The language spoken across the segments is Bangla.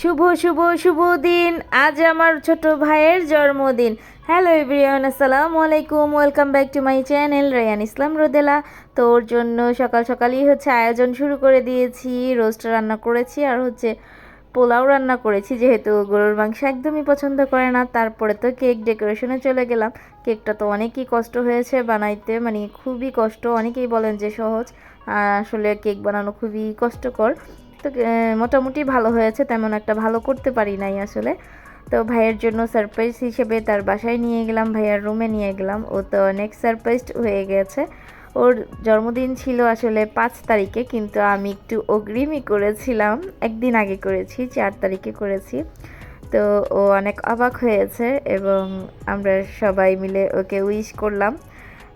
শুভ শুভ শুভ দিন। আজ আমার ছোট ভাইয়ের জন্মদিন। হ্যালো এভরিওয়ান আসসালামু আলাইকুম। Welcome back to my channel Rayan Islam Rodela তো ওর জন্য সকাল সকালই হচ্ছে আয়োজন শুরু করে দিয়েছি, রোস্ট রান্না করেছি আর হচ্ছে পোলাও রান্না করেছি। যেহেতু গরুর মাংস একদমই পছন্দ করে না, তারপরে তো কেক ডেকোরেশনে চলে গেলাম। কেকটা তো অনেকই কষ্ট হয়েছে বানাইতে মানে খুবই কষ্ট। অনেকেই বলেন যে সহজ। আসলে কেক বানানো খুবই কষ্টকর। তো মোটামুটি ভালো হয়েছে, তেমন একটা ভালো করতে পারি নাই আসলে। তো ভাইয়ের জন্য সারপ্রাইজ হিসেবে তার বাসায় নিয়ে গেলাম, ভাইয়ার রুমে নিয়ে গেলাম। ও তো অনেক সারপ্রাইজড হয়ে গেছে। ওর জন্মদিন ছিল আসলে পাঁচ তারিখে, কিন্তু আমি একটু অগ্রিমই করেছিলাম। একদিন আগে করেছি, চার তারিখে করেছি। তো ও অনেক অবাক হয়েছে এবং আমরা সবাই মিলে ওকে উইশ করলাম।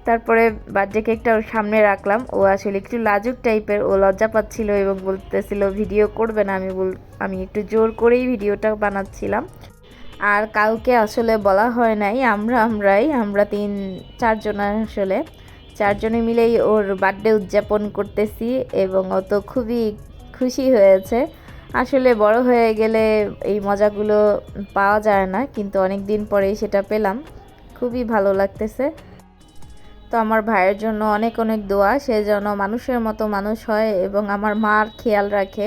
তারপরে বার্থডে কেকটা ওর সামনে রাখলাম। ও আসলে একটু লাজুক টাইপের, ও লজ্জা পাচ্ছিল এবং বলতেছিল, ভিডিও করবে না। আমি বল আমি একটু জোর করেই ভিডিওটা বানাচ্ছিলাম। আর কাউকে আসলে বলা হয় নাই, আমরা আমরাই, আমরা তিন, চারজন আসলে। চারজনে মিলেই ওর বার্থডে উদযাপন করতেছি এবং ও তো খুবই খুশি হয়েছে। আসলে বড় হয়ে গেলে এই মজাগুলো পাওয়া যায় না, কিন্তু অনেক দিন পরেই সেটা পেলাম। খুবই ভালো লাগতেছে। তো আমার ভাইয়ের জন্য অনেক অনেক দোয়া। সে যেন মানুষের মতো মানুষ হয় এবং আমার মার খেয়াল রাখে।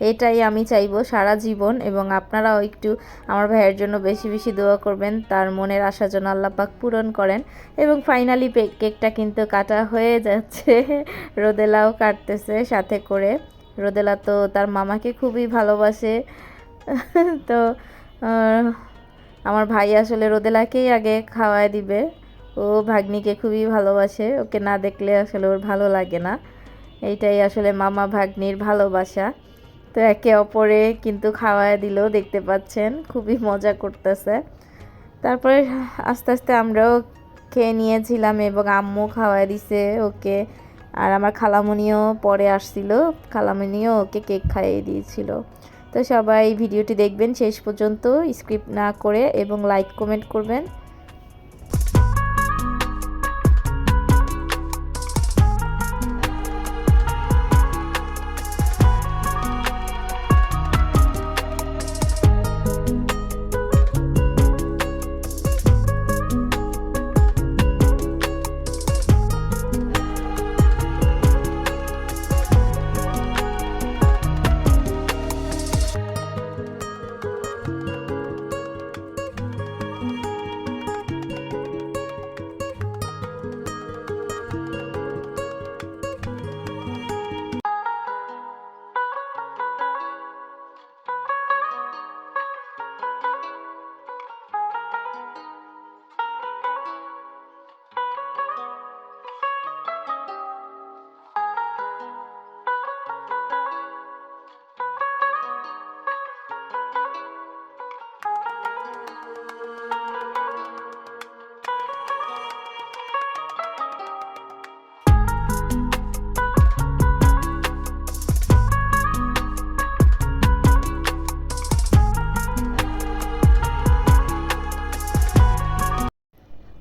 এটাই আমি চাইব সারা জীবন এবং আপনারাও একটু আমার ভাইয়ের জন্য বেশি বেশি দোয়া করবেন। তার মনের আশা যেন আল্লাহ পাক পূরণ করেন। এবং ফাইনালি কেকটা কিন্তু কাটা হয়ে যাচ্ছে। রোদেলাও কাটতেছে সাথে করে। রোদেলা তো তার মামাকে খুবই ভালোবাসে। তো আমার ভাই আসলে রোদেলাকেই আগে খাওয়ায় দিবে। ও ভাগ্নিকে খুবই ভালোবাসে, ওকে না দেখলে আসলে ওর ভালো লাগে না। এইটাই আসলে মামা ভাগ্নির ভালোবাসা। তো একে অপরে কিন্তু খাওয়ায় দিলেও দেখতে পাচ্ছেন, খুবই মজা করতেছে। তারপরে আস্তে আস্তে আমরাও খেয়ে নিয়েছিলাম এবং আম্মু খাওয়ায় দিছে ওকে। আর আমার খালামণিও পরে আসছিল খালামণিও ওকে কেক খাইয়ে দিয়েছিল। তো সবাই ভিডিওটি দেখবেন শেষ পর্যন্ত স্ক্রিপ্ট না করে এবং লাইক কমেন্ট করবেন।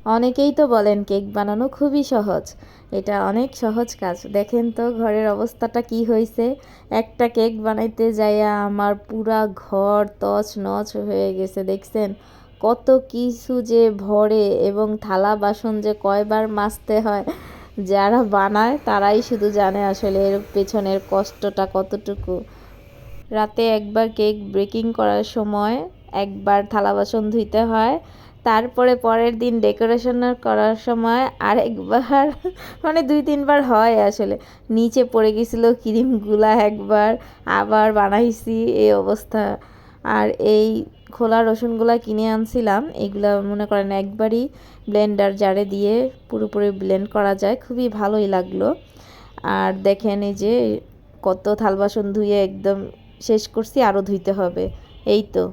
অনেকেই তো বলেন কেক বানানো খুবই সহজ। এটা অনেক সহজ কাজ। দেখেন তো ঘরের অবস্থাটা কি হয়েছে একটা কেক বানাইতে যাইয়া আমার পুরা ঘর তছ নছ হয়ে গেছে, দেখছেন? কত কিছু যে ভরে এবং থালা বাসন যে কয়বার মাজতে হয়, যারা বানায় তারাই শুধু জানে আসলে এর পেছনের কষ্টটা কতটুকু। রাতে একবার কেক বেকিং করার সময় একবার থালা বাসন ধুইতে হয় তারপরে পরের দিন ডেকোরেশন করার সময় আরেকবার মানে দুই তিনবার হয় আসলে। নিচে পড়ে গেছিল ক্রিমগুলা একবার, আবার বানাইছি এই অবস্থা। আর এই খোলা রসুনগুলা কিনে আনছিলাম, এগুলা মনে করেন একবারই ব্লেন্ডার জারে দিয়ে পুরোপুরি ব্লেন্ড করা যায়, খুবই ভালোই লাগল। আর দেখেন এই যে কত থাল বাসন ধুয়ে একদম শেষ করছি আরও ধুইতে হবে। এই তো।